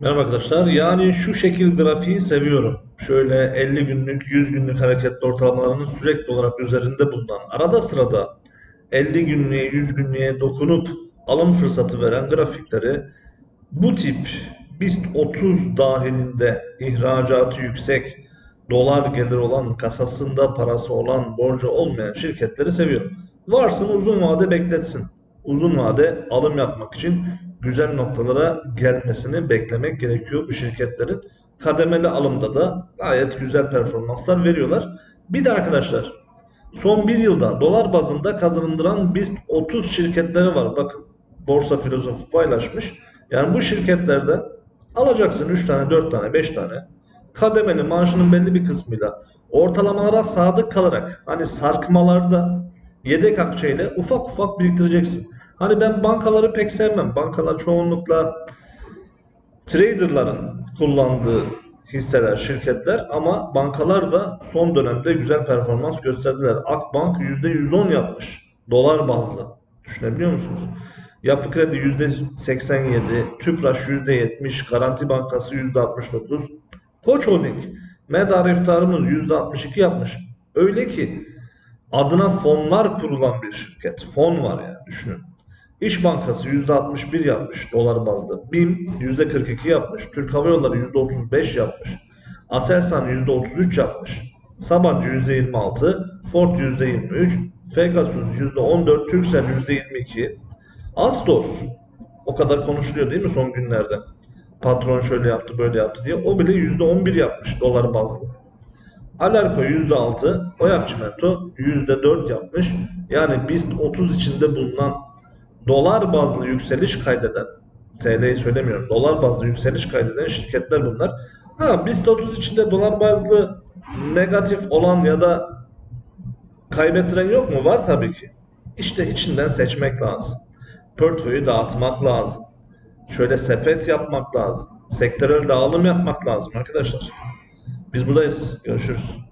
Merhaba arkadaşlar. Yani şu şekil grafiği seviyorum. Şöyle 50 günlük, 100 günlük hareketli ortalamalarının sürekli olarak üzerinde bulunan, arada sırada 50 günlüğe, 100 günlüğe dokunup alım fırsatı veren grafikleri bu tip BIST 30 dahilinde ihracatı yüksek, dolar gelir olan, kasasında parası olan, borcu olmayan şirketleri seviyorum. Varsın uzun vade bekletsin. Uzun vade alım yapmak için güzel noktalara gelmesini beklemek gerekiyor bu şirketlerin. Kademeli alımda da gayet güzel performanslar veriyorlar. Bir de arkadaşlar son bir yılda dolar bazında kazandıran BIST 30 şirketleri var. Bakın borsa filozofu paylaşmış. Yani bu şirketlerden alacaksın 3 tane, 4 tane, 5 tane. Kademeli maaşının belli bir kısmıyla ortalamalara sadık kalarak hani sarkmalarda yedek akçeyle ufak ufak biriktireceksin. Hani ben bankaları pek sevmem. Bankalar çoğunlukla traderların kullandığı hisseler, şirketler ama bankalar da son dönemde güzel performans gösterdiler. Akbank %110 yapmış. Dolar bazlı. Düşünebiliyor musunuz? Yapı Kredi %87, Tüpraş %70, Garanti Bankası %69, Koç Holding Medar iftarımız %62 yapmış. Öyle ki adına fonlar kurulan bir şirket. Fon var yani düşünün. İş Bankası %61 yapmış dolar bazlı. BİM %42 yapmış. Türk Hava Yolları %35 yapmış. Aselsan %33 yapmış. Sabancı %26, Ford %23, Pegasus %14, Turkcell %22. Astor o kadar konuşuluyor değil mi son günlerde? Patron şöyle yaptı böyle yaptı diye. O bile %11 yapmış dolar bazlı. Alarko %6, Oyak Çimento %4 yapmış. Yani BIST 30 içinde bulunan dolar bazlı yükseliş kaydeden TL'yi söylemiyorum. Dolar bazlı yükseliş kaydeden şirketler bunlar. Ha BIST 30 içinde dolar bazlı negatif olan ya da kaybettiren yok mu? Var tabii ki. İşte içinden seçmek lazım. Portföyü dağıtmak lazım. Şöyle sepet yapmak lazım. Sektörel dağılım yapmak lazım arkadaşlar. Biz buradayız. Görüşürüz.